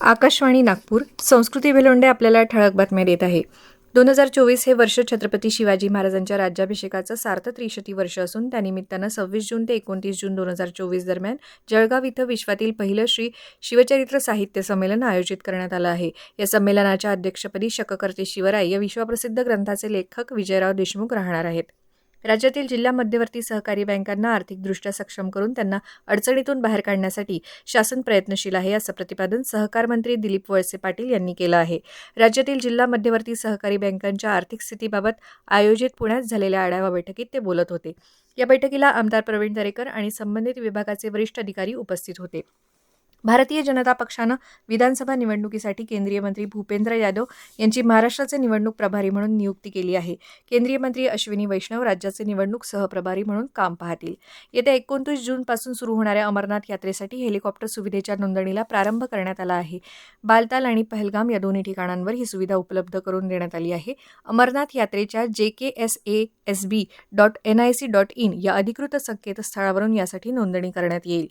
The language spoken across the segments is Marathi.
आकाशवाणी नागपूर. संस्कृती भिलोंडे आपल्याला ठळक बातम्या देत आहे. दोन हजार चोवीस हे वर्ष छत्रपती शिवाजी महाराजांच्या राज्याभिषेकाचं सार्थ त्रिशती वर्ष असून त्यानिमित्तानं सव्वीस जून ते एकोणतीस जून दोन हजार चोवीस दरम्यान जळगाव इथं विश्वातील पहिलं श्री शिवचरित्र साहित्य संमेलन आयोजित करण्यात आलं आहे. या संमेलनाच्या अध्यक्षपदी शककर्ते शिवराय या विश्वप्रसिद्ध ग्रंथाचे लेखक विजयराव देशमुख राहणार आहेत. राज्यातील जिल्हा मध्यवर्ती सहकारी बँकांना आर्थिकदृष्ट्या सक्षम करून त्यांना अडचणीतून बाहेर काढण्यासाठी शासन प्रयत्नशील आहे असं प्रतिपादन सहकार मंत्री दिलीप वळसे पाटील यांनी केलं आहे. राज्यातील जिल्हा मध्यवर्ती सहकारी बँकांच्या आर्थिक स्थितीबाबत आयोजित पुण्यात झालेल्या आढावा बैठकीत ते बोलत होते. या बैठकीला आमदार प्रवीण दरेकर आणि संबंधित विभागाचे वरिष्ठ अधिकारी उपस्थित होते. भारतीय जनता पक्षानं विधानसभा निवडणुकीसाठी केंद्रीय मंत्री भूपेंद्र यादव यांची महाराष्ट्राचे निवडणूक प्रभारी म्हणून नियुक्ती केली आहे. केंद्रीय मंत्री अश्विनी वैष्णव राज्याचे निवडणूक सहप्रभारी म्हणून काम पाहतील. येत्या एकोणतीस जूनपासून सुरू होणाऱ्या अमरनाथ यात्रेसाठी हेलिकॉप्टर सुविधेच्या नोंदणीला प्रारंभ करण्यात आला आहे. बालताल आणि पहलगाम या दोन्ही ठिकाणांवर ही सुविधा उपलब्ध करून देण्यात आली आहे. अमरनाथ यात्रेच्या J K S A S B dot N I C dot in या अधिकृत संकेतस्थळावरून यासाठी नोंदणी करण्यात येईल.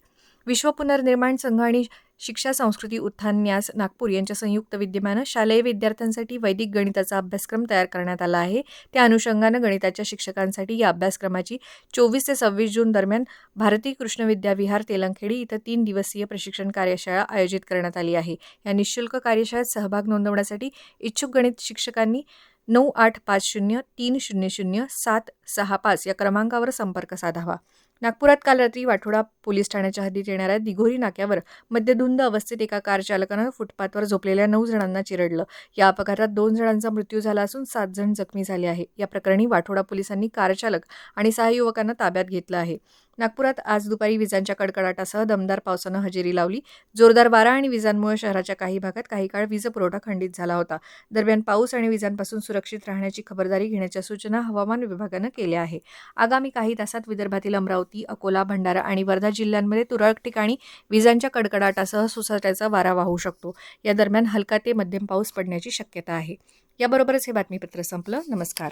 विश्व पुनर्निर्माण संघ आणि शिक्षा संस्कृती उत्थान न्यास नागपूर यांच्या संयुक्त विद्यमानं शालेय विद्यार्थ्यांसाठी वैदिक गणिताचा अभ्यासक्रम तयार करण्यात आला आहे. त्या अनुषंगानं गणिताच्या शिक्षकांसाठी या अभ्यासक्रमाची चोवीस ते सव्वीस जून दरम्यान भारती कृष्ण विद्या विहार तेलंखेडी इथं तीन दिवसीय प्रशिक्षण कार्यशाळा आयोजित करण्यात आली आहे. या निशुल्क कार्यशाळेत सहभाग नोंदवण्यासाठी इच्छुक गणित शिक्षकांनी नऊ आठ पाच शून्य तीन शून्य शून्य सात सहा पाच या क्रमांकावर संपर्क साधावा. नागपुरात काल रात्री वाठोडा पोलीस ठाण्याच्या हद्दीत येणाऱ्या दिघोरी नाक्यावर मद्यधुंद अवस्थेत एका कार चालकानं फुटपाथवर झोपलेल्या नऊ जणांना चिरडलं. या अपघातात दोन जणांचा मृत्यू झाला असून सात जण जखमी झाले आहे. या प्रकरणी वाठोडा पोलिसांनी कार चालक आणि सहा युवकांना ताब्यात घेतलं आहे. नागपुरात आज दुपारी विजांच्या कडकडाटासह दमदार पावसानं हजेरी लावली. जोरदार वारा आणि विजांमुळे शहराच्या काही भागात काही काळ वीज पुरवठा खंडित झाला होता. दरम्यान पाऊस आणि विजांपासून सुरक्षित राहण्याची खबरदारी घेण्याच्या सूचना हवामान विभागानं केल्या आहे. आगामी काही तासात विदर्भातील अमरावती अकोला भंडारा आणि वर्धा जिल्ह्यांमध्ये तुरळक ठिकाणी विजांच्या कडकडाटासह सुसाट्याचा वारा वाहू शकतो. या दरम्यान हलका ते मध्यम पाऊस पडण्याची शक्यता आहे. याबरोबरच हे बातमीपत्र संपलं. नमस्कार.